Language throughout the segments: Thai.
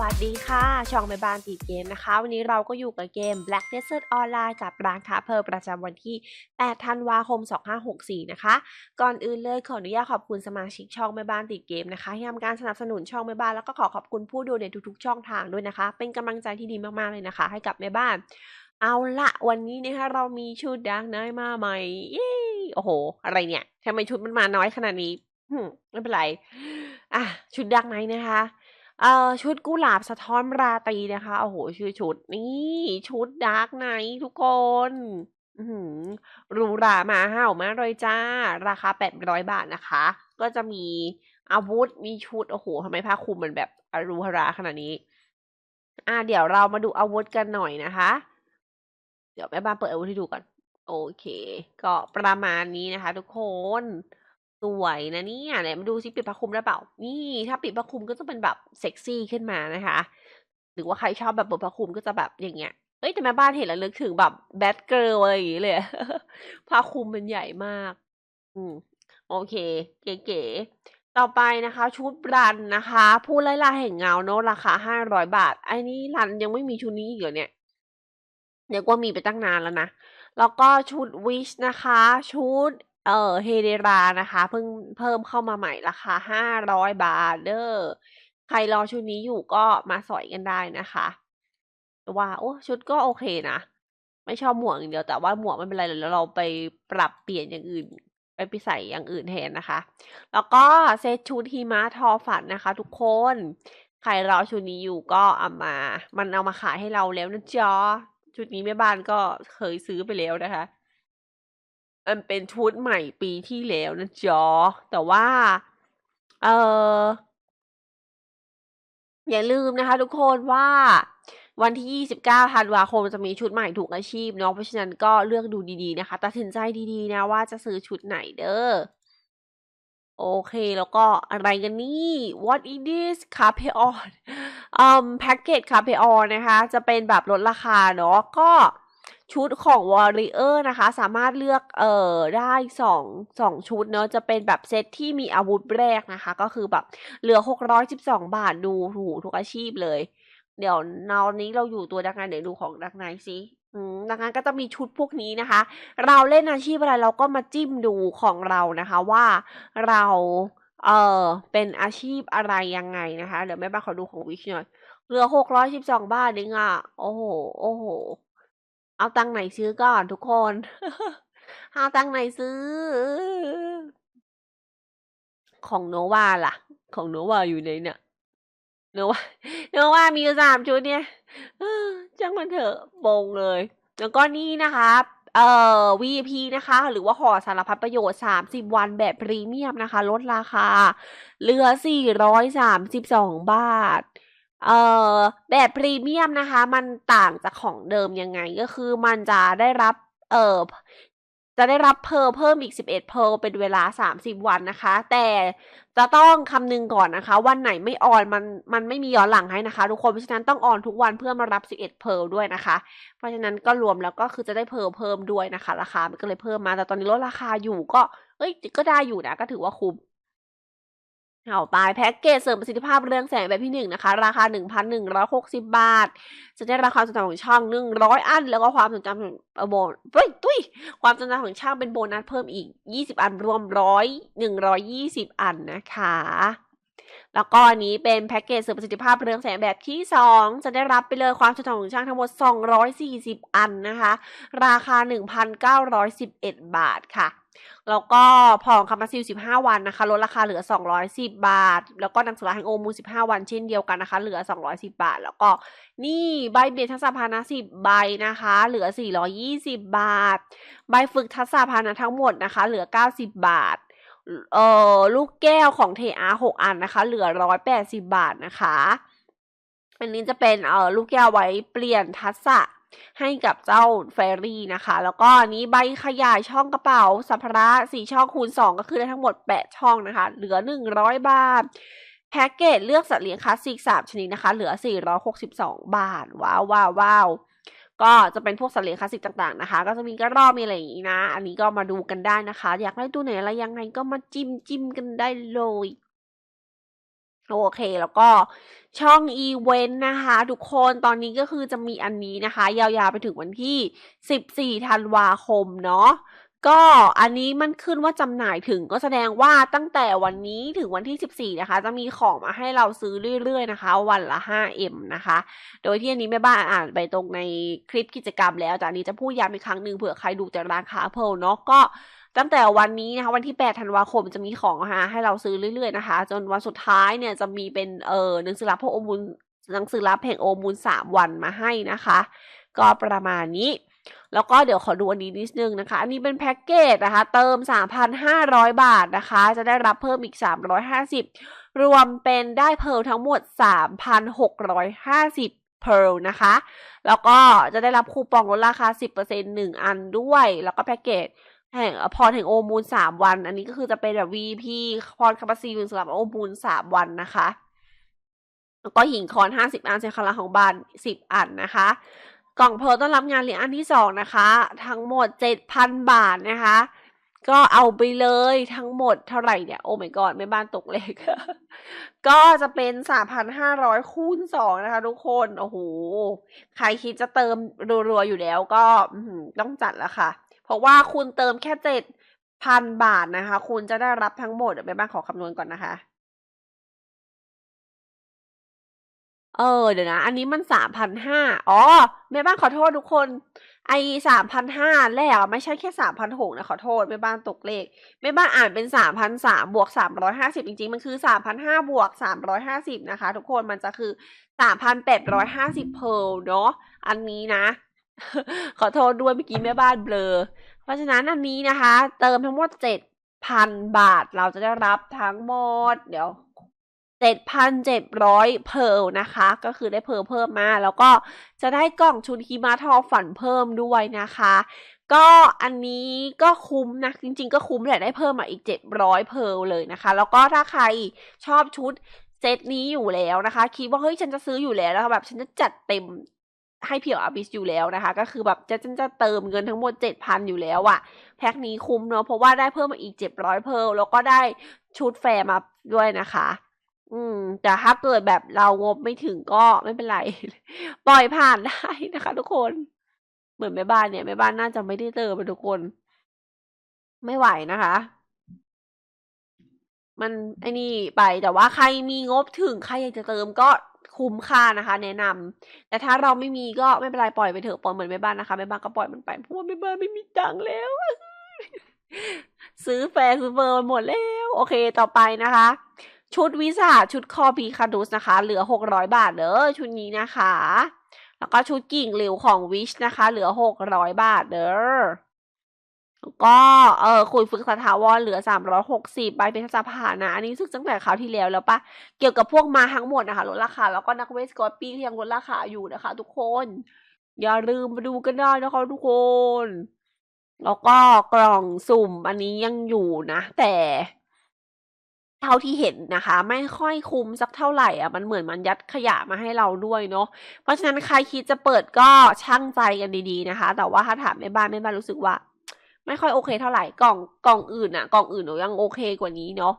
วัสดีค่ะ ช่องแม่บ้านติดเกมนะคะ วันนี้เราก็อยู่กับเกม Black Desert Online กับร้านค้าเพลิประจำวันที่ 8 ธันวาคม 2564 นะคะ ก่อนอื่นเลยขออนุญาตขอบคุณสมาชิกช่องแม่บ้านติดเกมนะคะที่ทำการสนับสนุนช่องแม่บ้านแล้วก็ขอขอบคุณผู้ดูในทุกๆ ช่องทางด้วยนะคะ เป็นกำลังใจที่ดีมากๆเลยนะคะ ให้กับแม่บ้าน เอาละวันนี้นะคะเรามีชุดดักน้อยมาใหม่เย้โอ้โห อะไรเนี่ยทำไมชุดมันมาน้อยขนาดนี้ไม่เป็นไรอะชุดดักไนนะคะ เอ่อชุดกุหลาบสะท้อนราตรีนะคะ โอ้โห ชื่อชุดนี่ชุดดาร์กไนท์ทุกคนหรูหรามาห่ามาเลยจ้า ราคาแปดร้อยบาทนะคะ ก็จะมีอาวุธมีชุด โอ้โหทำไมผ้าคลุมมันแบบอรูหราขนาดนี้ อ่า เดี๋ยวเรามาดูอาวุธกันหน่อยนะคะ เดี๋ยวแม่บ้านเปิดอาวุธให้ดูก่อน โอเค ก็ประมาณนี้นะคะ ทุกคน สวยนะเนี่ยไหนมาดูซิปิดผ้าคลุมได้เปล่า นี่ถ้าปิดผ้าคลุมก็จะเป็นแบบเซ็กซี่ขึ้นมานะคะ หรือว่าใครชอบแบบเปิดผ้าคลุมก็จะแบบอย่างเงี้ยเอ้ยแต่แม่บ้านเห็นแล้วนึกถึงแบบแบทเกิร์ลอะไรอย่างเงี้ยเลยผ้าคลุมมันใหญ่มาก อืมโอเค เก๋ๆต่อไปนะคะ ชุดรันนะคะ ผู้ไล่ล่าแห่งเงาเนอะราคาห้าร้อยบาทไอ้นี่รันยังไม่มีชุดนี้อีกเหรอเนี่ยเดี๋ยวว่ามีไปตั้งนานแล้วนะ แล้วก็ชุดวิชนะคะ ชุด เออเฮเดรานะคะเพิ่งเพิ่มเข้ามาใหม่ราคาห้าร้อยบาทเด้อใครรอชุดนี้อยู่ก็มาสอยกันได้นะคะว่าโอ้ชุดก็โอเคนะไม่ชอบหมวกอย่างเดียวแต่ว่าหมวกไม่เป็นไรแล้วเราไปปรับเปลี่ยนอย่างอื่น ไปไปใส่อย่างอื่นแทนนะคะ แล้วก็เซตชุดหิมะทอฝันนะคะ ทุกคนใครรอชุดนี้อยู่ก็เอามา มันเอามาขายให้เราแล้วนะจ๊ะชุดนี้แม่บ้านก็เคยซื้อไปแล้วนะคะ มันเป็นชุดใหม่ปีที่แล้วนะจ๊ะแต่ว่า เอออย่าลืมนะคะ ทุกคนว่าวันที่ 29ธันวาคมจะมีชุดใหม่ถูกอาชีพเนาะเพราะฉะนั้นก็เลือกดูดีๆนะคะ ตัดสินใจดีๆนะว่าจะซื้อชุดไหนเด้อโอเค แล้วก็อะไรกันนี่ what is this c a p e on อืมแพ็กเกจ c a p e on นะคะ จะเป็นแบบลดราคาเนาะก็ ชุดของ Warrior นะคะ สามารถเลือกเอ่อได้สองสองชุดเนาะจะเป็นแบบเซตที่มีอาวุธแรกนะคะ ก็คือแบบเหลือ 612 บาทดูถูกทุกอาชีพเลย เดี๋ยวตอนนี้เราอยู่ตัวดักงานเดี๋ยวดูของดักไนซิอืมดักงานก็จะมีชุดพวกนี้นะคะ เราเล่นอาชีพอะไรเราก็มาจิ้มดูของเรานะคะว่าเราเออเป็นอาชีพอะไรยังไงนะคะ เดี๋ยวแม่บ้านขอดูของวิชหน่อยเหลือหกร้อยสิบสองบาทเองอะ โอ้โห โอ้โห เอาตังค์ไหนซื้อก่อนทุกคน เอาตังค์ไหนซื้อ ของโนวาล่ะ ของโนวาอยู่ไหนเนี่ยโนวาโนวามีสามชุดเนี่ยเจังมันเถอะบงเลย แล้วก็นี่นะคะเอ่อ VIP นะคะ หรือว่าห่อสารพัดประโยชน์ 30 วันแบบพรีเมียมนะคะ ลดราคา เหลือ 432 บาท เอ่อแบบพรีเมียมนะคะ มันต่างจากของเดิมยังไง ก็คือมันจะได้รับเอ่อจะได้รับเพร์ลเพิ่มอีก 11เพร์ลเป็นเวลา 30 วันนะคะ แต่จะต้องคำนึงก่อนนะคะ วันไหนไม่ออนมันมันไม่มีย้อนหลังให้นะคะ ทุกคนเพราะฉะนั้นต้องออนทุกวันเพื่อมารับ 11เพร์ลด้วยนะคะ เพราะฉะนั้นก็รวมแล้วก็คือจะได้เพร์ลเพิ่มด้วยนะคะ ราคามันก็เลยเพิ่มมาแต่ตอนนี้ลดราคาอยู่ก็เอ้ยก็ได้อยู่นะก็ถือว่าคุ้ม เอาไปแพ็กเกจเสริมประสิทธิภาพเรืองแสงแบบที่หนึ่งนะคะ ราคา 1,160 บาทจะได้ราคาสนใจของช่อง 100 อัน แล้วก็ความสนใจของเอ่อโบนเฮ้ยตุ้ยความสนใจของช่างเป็นโบนัสเพิ่มอีก 20 อันรวมร้อย120 อันนะคะ แล้วก็อันนี้เป็นแพ็กเกจเสริมประสิทธิภาพเรืองแสงแบบที่ 2 จะได้รับไปเลยความสนใจของช่างทั้งหมด 240 อันนะคะ ราคา 1,911 บาทค่ะ แล้วก็ผ่องคามาซิล 15 วันนะคะ ลดราคาเหลือ 210 บาท แล้วก็นังสือแห่งโอมู 15 วันเช่นเดียวกันนะคะ เหลือ 210 บาท แล้วก็นี่ใบเบียดทักษะพานะ10 ใบนะคะ เหลือ 420 บาท ใบฝึกทักษะพานะทั้งหมดนะคะ เหลือ 90 บาท เอ่อลูกแก้วของเทอา6อันนะคะ เหลือ 180 บาทนะคะ อันนี้จะเป็นเอ่อลูกแก้วไว้เปลี่ยนทักษะ ให้กับเจ้าเฟรรี่นะคะ แล้วก็นี้ใบขยายช่องกระเป๋าสัมภาระสี่ช่องคูณสองก็คือได้ทั้งหมดแปดช่องนะคะ เหลือหนึ่งร้อยบาท แพ็กเกจเลือกสัตว์เลี้ยงคลาสสิกสามชนิดนะคะ เหลือสี่ร้อยหกสิบสองบาท ว้าวว้าววาวก็จะเป็นพวกสัตว์เลี้ยงคลาสสิกต่างๆนะคะ ก็จะมีกระรอกมีอะไรอย่างนี้นะ อันนี้ก็มาดูกันได้นะคะ อยากได้ตัวไหนอะไรยังไงก็มาจิ้มจิ้มกันได้เลย โอเค แล้วก็ช่องอีเวนต์นะคะ ทุกคนตอนนี้ก็คือจะมีอันนี้นะคะ ยาวๆไปถึงวันที่ 14 ธันวาคมเนาะก็อันนี้มันขึ้นว่าจำหน่ายถึงก็แสดงว่าตั้งแต่วันนี้ถึงวันที่ 14 นะคะ จะมีของมาให้เราซื้อเรื่อยๆนะคะ วันละ 5M นะคะ โดยที่อันนี้แม่บ้านอ่านไปตรงในคลิปกิจกรรมแล้วแต่อันนี้จะพูดย้ำอีกครั้งหนึ่งเผื่อใครดูจากร้านค้าเพลเนาะก็ ตั้งแต่วันนี้นะคะวันที่ 8 ธันวาคมจะมีของมาให้เราซื้อเรื่อยๆนะคะ จนวันสุดท้ายเนี่ยจะมีเป็นเออหนังสือรับพระโอมูลหนังสือรับเพลงโอมูลสามวันมาให้นะคะ ก็ประมาณนี้ แล้วก็เดี๋ยวขอดูอันนี้นิดนึงนะคะ อันนี้เป็นแพ็กเกจนะคะ เติม 3,500 บาทนะคะ จะได้รับเพิ่มอีก 350 รวมเป็นได้เพร์ลทั้งหมด 3,650เพร์ลนะคะ แล้วก็จะได้รับคูปองลดราคา 10% 1 อันด้วย แล้วก็แพ็กเกจ แห่งพรแห่งโอมูล3วัน อันนี้ก็คือจะเป็นแบบ VP พรคาปาซีสำหรับโอมูล3วันนะคะ แล้วก็หินคอน50อันเซคาราของบาน10อันนะคะ กล่องเพร์ลต้อนรับงานเลี้ยงอันที่สองนะคะ ทั้งหมด7,000บาทนะคะ ก็เอาไปเลยทั้งหมดเท่าไหร่เนี่ย โอ้ my god แม่บ้านตกเลขก็จะเป็น3,500คูณ2นะคะทุกคน โอ้โห ใครคิดจะเติมรัวๆอยู่แล้วก็ต้องจัดแล้วค่ะ เพราะว่าคุณเติมแค่7,000บาทนะคะ คุณจะได้รับทั้งหมดเดี๋ยวแม่บ้านขอคำนวณก่อนนะคะ เออเดี๋ยวนะ อันนี้มันสามพันห้าอ๋อแม่บ้านขอโทษทุกคนไอสามพันห้าแรกอะไม่ใช่แค่สามพันหกนะขอโทษแม่บ้านตกเลขแม่บ้านอ่านเป็นสามพันสามบวกสามร้อยห้าสิบจริงๆ มันคือสามพันห้าบวกสามร้อยห้าสิบนะคะ ทุกคนมันจะคือสามพันแปดร้อยห้าสิบเพลเนาะอันนี้นะ ขอโทษด้วยเมื่อกี้แม่บ้านเบลอ เพราะฉะนั้นอันนี้นะคะ เติมทั้งหมดเจ็ดพันบาทเราจะได้รับทั้งหมด เดี๋ยวเจ็ดพันเจ็ดร้อยเพลนะคะ ก็คือได้เพลเพิ่มมา แล้วก็จะได้กล่องชุดฮิมาทอฝันเพิ่มด้วยนะคะ ก็อันนี้ก็คุ้มนะ จริง ๆ ก็คุ้มแหละได้เพิ่มมาอีกเจ็ดร้อยเพลเลยนะคะ แล้วก็ถ้าใครชอบชุดเซตนี้อยู่แล้วนะคะ คิดว่าเฮ้ยฉันจะซื้ออยู่แล้วแล้วแบบฉันจะจัดเต็ม ให้เพียวอาบิสอยู่แล้วนะคะ ก็คือแบบจะฉันจะเติมเงินทั้งหมดเจ็ดพันอยู่แล้วอะแพ็คนี้คุ้มเนาะเพราะว่าได้เพิ่มมาอีกเจ็ดร้อยเพลแล้วก็ได้ชุดแฟร์มาด้วยนะคะ อืม แต่ถ้าเกิดแบบเรางบไม่ถึงก็ไม่เป็นไร ปล่อยผ่านได้นะคะ ทุกคน เหมือนแม่บ้านเนี่ยแม่บ้านน่าจะไม่ได้เติมไปทุกคน ไม่ไหวนะคะมันไอ้นี่ไปแต่ว่าใครมีงบถึงใครอยากจะเติมก็ คุ้มค่านะคะ แนะนำแต่ถ้าเราไม่มีก็ไม่เป็นไรปล่อยไปเถอะปล่อยเหมือนแม่บ้านนะคะแม่บ้านก็ปล่อยมันไปเพราะว่าแม่บ้านไม่มีตังค์แล้ว ซื้อแฟร์ซื้อเฟอร์หมดแล้ว โอเคต่อไปนะคะ ชุดวิสาชุดคอพีคาดุสนะคะ เหลือหกร้อยบาทเด้อชุดนี้นะคะ แล้วก็ชุดกิ่งหลวของวิชนะคะ เหลือหกร้อยบาทเด้อ ก็เออคุยฝึกสถาวรเหลือสามร้อยหกสิบใบเป็นทัศพานะ อันนี้ซึ่งตั้งแต่คราวที่แล้วแล้วปะเกี่ยวกับพวกมาทั้งหมดนะคะลดราคา แล้วก็นักเวสกอตปี้ยังลดราคาอยู่นะคะ ทุกคน อย่าลืมมาดูกันได้นะคะทุกคน แล้วก็กล่องสุ่มอันนี้ยังอยู่นะ แต่เท่าที่เห็นนะคะ ไม่ค่อยคุ้มสักเท่าไหร่อะมันเหมือนมันยัดขยะมาให้เราด้วยเนาะเพราะฉะนั้นใครคิดจะเปิดก็ช่างใจกันดีๆนะคะ แต่ว่าถ้าถามแม่บ้านแม่บ้านรู้สึกว่า ไม่ค่อยโอเคเท่าไหร่กล่องกล่องอื่นอะกล่องอื่นหนูยังโอเคกว่านี้เนาะ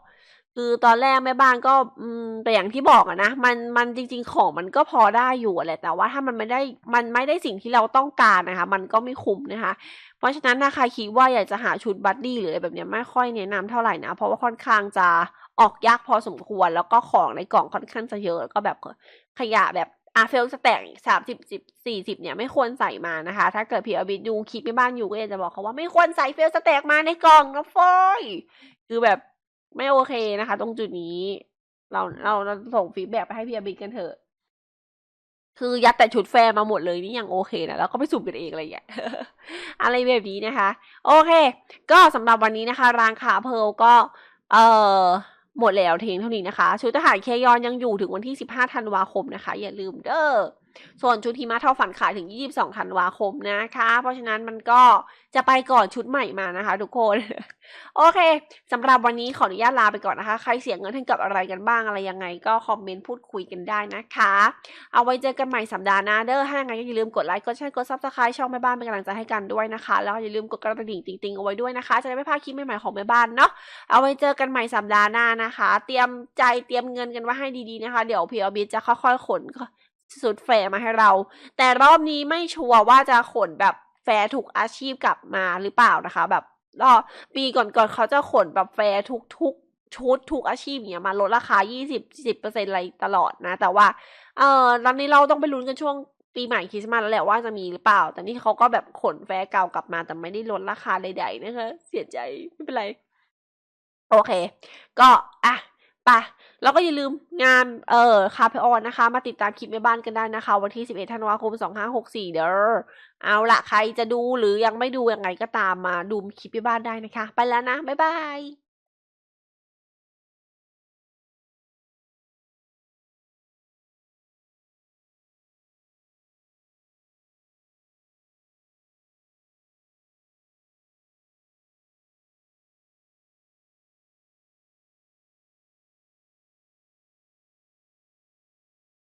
คือตอนแรกแม่บ้านก็อืมแต่อย่างที่บอกอะนะมันมันจริง ๆ ของมันก็พอได้อยู่แหละแต่ว่าถ้ามันไม่ได้มันไม่ได้สิ่งที่เราต้องการนะคะ มันก็ไม่คุ้มนะคะ เพราะฉะนั้นถ้าใครคิดว่าอยากจะหาชุดบัดดี้หรืออะไรแบบนี้ไม่ค่อยแนะนำเท่าไหร่นะเพราะว่าค่อนข้างจะออกยากพอสมควร แล้วก็ของในกล่องค่อนข้างจะเยอะแล้วก็แบบขยะแบบ อาเฟลสแต็กสามสิบสิบสี่สิบเนี่ยไม่ควรใส่มานะคะ ถ้าเกิดพี่อบิดดูคลิปแม่บ้านอยู่ก็อยากจะบอกเขาว่าไม่ควรใส่เฟลสแต็กมาในกล่องนะฟอยคือแบบไม่โอเคนะคะ ตรงจุดนี้ เราเราเราส่งฟีดแบ็กไปให้พี่อบิดกันเถอะ คือยัดแต่ชุดแฟร์มาหมดเลยนี่ยังโอเคนะแล้วก็ไปสุ่มกันเองอะไรอย่างเงี้ยอะไรแบบนี้นะคะ โอเค ก็สำหรับวันนี้นะคะ รานค้าเพลก็ เอ่อ หมดแล้วเทงเท่านี้นะคะ ชุดทหารเคยอนยังอยู่ถึงวันที่ 15 ธันวาคมนะคะ อย่าลืมเด้อ ส่วนชุดหิมะเท่าฝันขายถึง 22ธันวาคมนะคะ เพราะฉะนั้นมันก็จะไปก่อนชุดใหม่มานะคะ ทุกคน โอเคสำหรับวันนี้ขออนุญาตลาไปก่อนนะคะ ใครเสียเงินให้กับอะไรกันบ้างอะไรยังไง ก็คอมเมนต์พูดคุยกันได้นะคะ เอาไว้เจอกันใหม่สัปดาห์หน้าเด้อถ้าอย่างไรก็อย่าลืมกดไลค์กดแชร์กดซับสไครต์ช่องแม่บ้านเป็นกำลังใจให้กันด้วยนะคะ แล้วก็อย่าลืมกดกระดิ่งติ๊งๆเอาไว้ด้วยนะคะ จะได้ไม่พลาดคลิปใหม่ๆของแม่บ้านเนาะเอาไว้เจอกันใหม่สัปดาห์หน้านะคะ เตรียมใจเตรียมเงินกันไว้ให้ดีๆนะคะ เดี๋ยวพีอบีจะค่อยๆขน สุดแฟร์มาให้เรา แต่รอบนี้ไม่ชัวร์ว่าจะขนแบบแฟร์ทุกอาชีพกลับมาหรือเปล่านะคะ แบบรอบปีก่อนๆเขาจะขนแบบแฟร์ทุกๆชุดทุกอาชีพเนี่ยมาลดราคา 20 10เอะไรตลอดนะ แต่ว่าเออตอนนี้เราต้องไปลุ้นกันช่วงปีใหม่คริสต์มาสแล้วแหละว่าจะมีหรือเปล่า แต่นี่เขาก็แบบขนแฟร์เก่ากลับมาแต่ไม่ได้ลดราคาใดๆนะคะ เสียใจไม่เป็นไร โอเค ก็อะ ปะแล้วก็อย่าลืมงานเอ่อคาเพออนนะคะ มาติดตามคลิปแม่บ้านกันได้นะคะ วันที่ 11ธันวาคม 2564 เด้อเอาละใครจะดูหรือยังไม่ดูยังไงก็ตามมาดูคลิปแม่บ้านได้นะคะ ไปแล้วนะ บ๊ายบาย